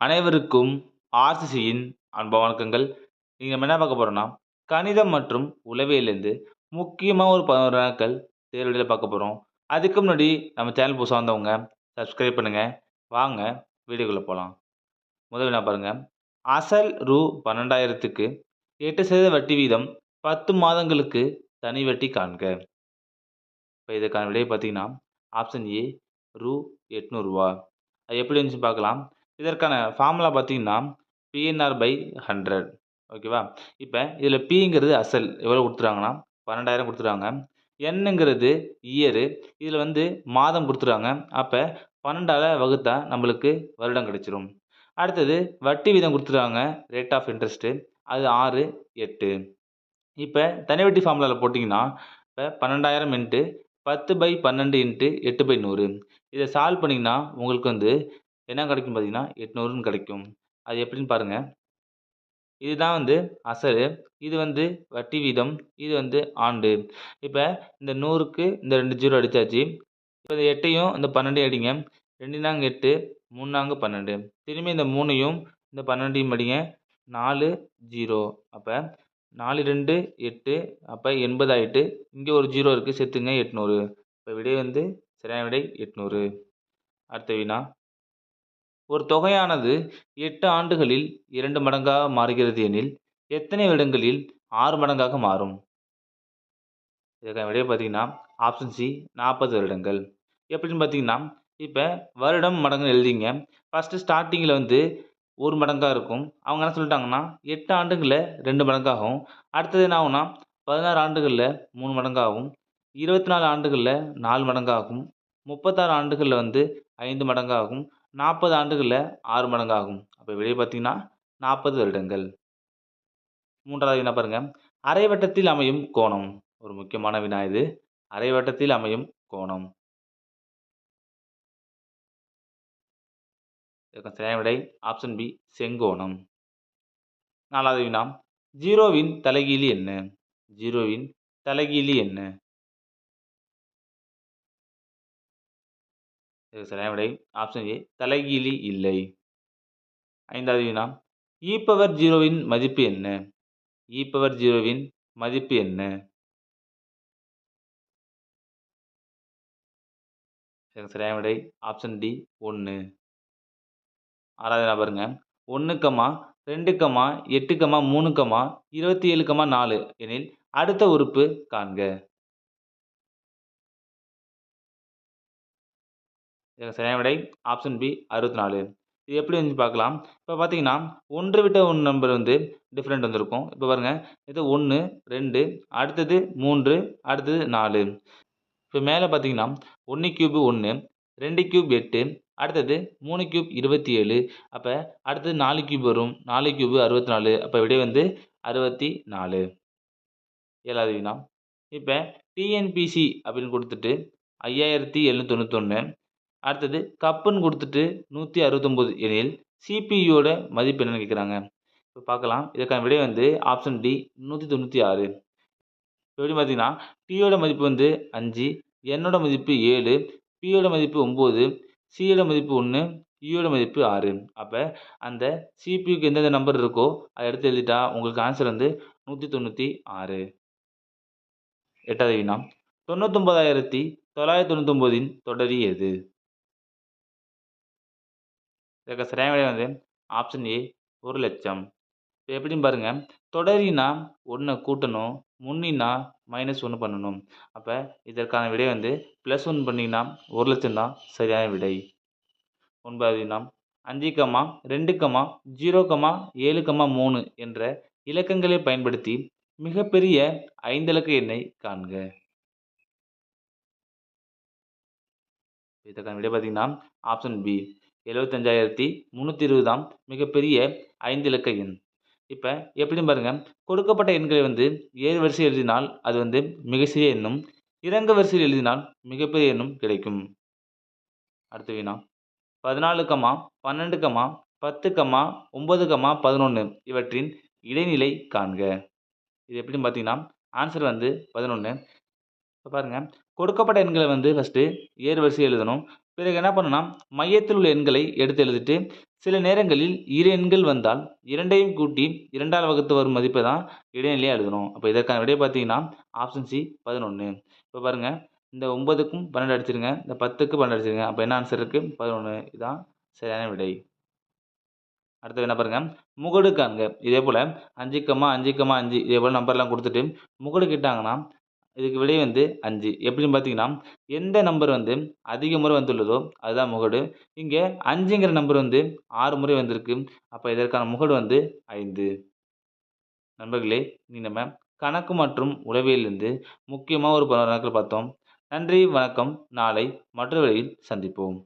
அனைவருக்கும் ஆர்சிசியின் அன்ப வணக்கங்கள். நீங்கள் நம்ம என்ன பார்க்க போகிறோம்னா கணிதம் மற்றும் உளவியலேருந்து முக்கியமாக ஒரு பதினோரு நாட்கள் தேர்வெளியில் பார்க்க போகிறோம் அதுக்கு முன்னாடி நம்ம சேனல் புதுசாக வந்தவங்க சப்ஸ்கிரைப் பண்ணுங்கள் வாங்க வீடியோக்குள்ளே போகலாம் முதல் என்ன பாருங்கள் அசல் ரூ பன்னெண்டாயிரத்துக்கு எட்டு சதவீத வட்டி வீதம் பத்து மாதங்களுக்கு தனி வட்டி காண்க. இப்போ இதுக்கான விடையை பார்த்தீங்கன்னா ஆப்ஷன் ஏ ரூ எட்நூறுரூவா அது எப்படி இருந்துச்சு பார்க்கலாம். இதற்கான ஃபார்முலா பார்த்தீங்கன்னா பிஎன்ஆர் பை ஹண்ட்ரட் ஓகேவா இப்போ இதில் பிங்கிறது அசல். எவ்வளோ கொடுத்துருக்காங்கன்னா? பன்னெண்டாயிரம் கொடுத்துருக்காங்க. என்னங்கிறது இயரு இதில் வந்து மாதம் கொடுத்துருக்காங்க. அப்போ பன்னெண்டால் வகுத்தா நம்மளுக்கு வருடம் கிடைச்சிரும். அடுத்தது வட்டி வீதம் கொடுத்துருக்காங்க. ரேட் ஆஃப் இன்ட்ரெஸ்ட்டு அது ஆறு எட்டு. இப்போ தனி வட்டி ஃபார்முலாவில் போட்டிங்கன்னா இப்போ பன்னெண்டாயிரம் இன்ட்டு பத்து பை பன்னெண்டு இன்ட்டு எட்டு பை நூறு. இதை சால்வ் பண்ணிங்கன்னா உங்களுக்கு வந்து என்ன கிடைக்கும் பார்த்தீங்கன்னா எட்நூறுன்னு கிடைக்கும். அது எப்படின்னு பாருங்கள் இதுதான் வந்து அசல் இது வந்து வட்டி வீதம். இது வந்து ஆண்டு. இப்போ இந்த நூறுக்கு இந்த ரெண்டு ஜீரோ அடித்தாச்சு இப்போ இந்த எட்டையும் இந்த பன்னெண்டையும் அடிங்க. ரெண்டு நாங்க எட்டு மூணு நாங்க பன்னெண்டு. திரும்பி இந்த மூணையும் இந்த பன்னெண்டையும் அடிங்க. நாலு ஜீரோ. அப்போ நாலு ரெண்டு எட்டு. அப்போ எண்பது ஆகிட்டு இங்கே ஒரு ஜீரோ இருக்குது சேர்த்துங்க எட்நூறு. இப்போ விடை வந்து சரியான விடை எட்நூறு. அடுத்த வினா ஒரு தொகையானது எட்டு ஆண்டுகளில் இரண்டு மடங்காக மாறுகிறது எனில் எத்தனை வருடங்களில் ஆறு மடங்காக மாறும்? இதுக்கான விடையை பார்த்தீங்கன்னா ஆப்ஷன் சி நாற்பது வருடங்கள். எப்படின்னு பார்த்தீங்கன்னா இப்போ வருடம் மடங்கு எழுதிங்க. ஃபஸ்ட்டு ஸ்டார்டிங்கில் வந்து ஒரு மடங்காக இருக்கும். அவங்க என்ன சொல்லிட்டாங்கன்னா எட்டு ஆண்டுகளில் ரெண்டு மடங்காகும். அடுத்தது என்ன ஆகும்னா பதினாறு ஆண்டுகளில் மூணு மடங்காகும். இருபத்தி நாலு ஆண்டுகளில் நாலு மடங்காகும். முப்பத்தாறு ஆண்டுகளில் வந்து ஐந்து மடங்காகும். நாற்பது ஆண்டுகளில் ஆறு மடங்காகும். அப்போ விடை பார்த்தீங்கன்னா நாற்பது வருடங்கள். மூன்றாவது என்ன பாருங்கள் அரைவட்டத்தில் அமையும் கோணம். ஒரு முக்கியமான வினா இது. அரைவட்டத்தில் அமையும் கோணம். சரியான விடை. ஆப்ஷன் பி செங்கோணம். நாலாவது வினா. ஜீரோவின் தலைகீழி என்ன? ஜீரோவின் தலைகீழி என்ன? சரியான விடை ஆப்ஷன் ஏ தலைகீழி இல்லை. ஐந்தாவது வினா இ பவர் ஜீரோவின் மதிப்பு என்ன? இ பவர் ஜீரோவின் மதிப்பு என்ன? இதுக்கு சரியான விடை ஆப்ஷன் டி ஒன்று ஆறாவது பாருங்க ஒன்று கமா ரெண்டு கமா எட்டு கமா மூணு கமா இருபத்தி ஏழு கமா நாலு எனில் அடுத்த உறுப்பு காண்க. சரியான விடை ஆப்ஷன் பி அறுபத்தி நாலு இது எப்படி வந்து பார்க்கலாம். இப்போ பார்த்தீங்கன்னா ஒன்று விட்ட ஒன்று நம்பர் வந்து டிஃப்ரெண்ட் வந்திருக்கும். இப்போ பாருங்கள் இது ஒன்று ரெண்டு அடுத்தது மூன்று அடுத்தது நாலு. இப்போ மேலே பார்த்தீங்கன்னா ஒன்று கியூபு ஒன்று ரெண்டு கியூப் எட்டு அடுத்தது மூணு கியூப் இருபத்தி ஏழு அப்போ அடுத்தது நாலு கியூப் வரும். நாலு கியூபு அறுபத்தி நாலு அப்போ விடை வந்து அறுபத்தி நாலு ஏழாவது வினா இப்போ டிஎன்பிசி அப்படின்னு கொடுத்துட்டு ஐயாயிரத்தி எழுநூற்றி தொண்ணூத்தொன்று அடுத்தது கப்புன்னு கொடுத்துட்டு நூற்றி அறுபத்தொம்போது எனில் சிபியூட மதிப்பு என்னன்னு கேட்குறாங்க. இப்போ பார்க்கலாம். இதற்கான விடை வந்து ஆப்ஷன் டி நூற்றி தொண்ணூற்றி ஆறு. எப்படி பார்த்தீங்கன்னா டியோட மதிப்பு வந்து அஞ்சு என்னோட மதிப்பு ஏழு பியோட மதிப்பு ஒம்பது சியோட மதிப்பு ஒன்று யூயோட மதிப்பு ஆறு. அப்போ அந்த சிபியூக்கு எந்தெந்த நம்பர் இருக்கோ அதை எடுத்து எழுதிட்டா உங்களுக்கு ஆன்சர் வந்து நூற்றி தொண்ணூற்றி ஆறு. எட்டாவது வினா. தொண்ணூத்தொம்பதாயிரத்தி தொள்ளாயிரத்தி தொண்ணூத்தொம்போதின் தொடரி எது? இதுக்கு சரியான விடை வந்து ஆப்ஷன் ஏ ஒரு லட்சம். இப்போ எப்படின்னு பாருங்கள் தொடரினா ஒன்றை கூட்டணும் முன்னினா மைனஸ் ஒன்று பண்ணணும். அப்போ இதற்கான விடை வந்து ப்ளஸ் ஒன் பண்ணிங்கன்னா ஒரு லட்சம் தான் சரியான விடை. ஒன்பதாவது வினா அஞ்சு கமா ரெண்டு கமா ஜீரோ கமா ஏழு கமா மூணு என்ற இலக்கங்களை பயன்படுத்தி மிகப்பெரிய ஐந்திலக்க எண்ணை காண்க. இதற்கான விடை பார்த்தீங்கன்னா ஆப்ஷன் பி எழுபத்தஞ்சாயிரத்தி முந்நூற்றி இருபதாம் மிகப்பெரிய ஐந்து இலக்க எண். இப்போ எப்படின்னு பாருங்கள் கொடுக்கப்பட்ட எண்களை வந்து ஏறு வரிசை எழுதினால் அது வந்து மிக சிறிய எண்ணும் இறங்க வரிசையில் எழுதினால் மிகப்பெரிய எண்ணும் கிடைக்கும். அடுத்த வினா பதினாலு கமா பன்னெண்டு கமா பத்து கமா ஒம்பது கமா பதினொன்று இவற்றின் இடைநிலை காண்க. இது எப்படின்னு பார்த்தீங்கன்னா ஆன்சர் வந்து பதினொன்று இப்போ பாருங்கள் கொடுக்கப்பட்ட எண்களை வந்து ஃபஸ்ட்டு ஏறு வரிசை எழுதணும். பிறகு என்ன பண்ணணும்னா மையத்தில் உள்ள எண்களை எடுத்து எழுதிட்டு சில நேரங்களில் இரு எண்கள் வந்தால் இரண்டையும் கூட்டி இரண்டால் வகுத்து வரும் மதிப்பை தான் இடைநிலையாக எழுதணும். அப்போ இதற்கான விடை பார்த்தீங்கன்னா ஆப்ஷன் சி பதினொன்று இப்போ பாருங்கள் இந்த ஒன்பதுக்கும் பன்னெண்டு அடிச்சிருங்க. இந்த பத்துக்கு பன்னெண்டு அடிச்சிருங்க. அப்போ என்ன ஆன்சர் இருக்குது பதினொன்று இதுதான் சரியான விடை. அடுத்து என்ன பாருங்கள் முகடு காண்க. இதே போல் அஞ்சு கம்மா அஞ்சு கம்மா அஞ்சு இதே போல் நம்பர்லாம் கொடுத்துட்டு முகடு கிட்டாங்கன்னா இதுக்கு விடை வந்து அஞ்சு. எப்படின்னு பார்த்தீங்கன்னா எந்த நம்பர் வந்து அதிக முறை வந்துள்ளதோ அதுதான் முகடு. இங்கே அஞ்சுங்கிற நம்பர் வந்து ஆறு முறை வந்திருக்கு. அப்போ இதற்கான முகடு வந்து ஐந்து. நண்பர்களே நீ நம்ம கணக்கு மற்றும் உளவியலிருந்து முக்கியமாக ஒரு பல நாட்கள் பார்த்தோம். நன்றி வணக்கம். நாளை மற்றொரு வழியில் சந்திப்போம்.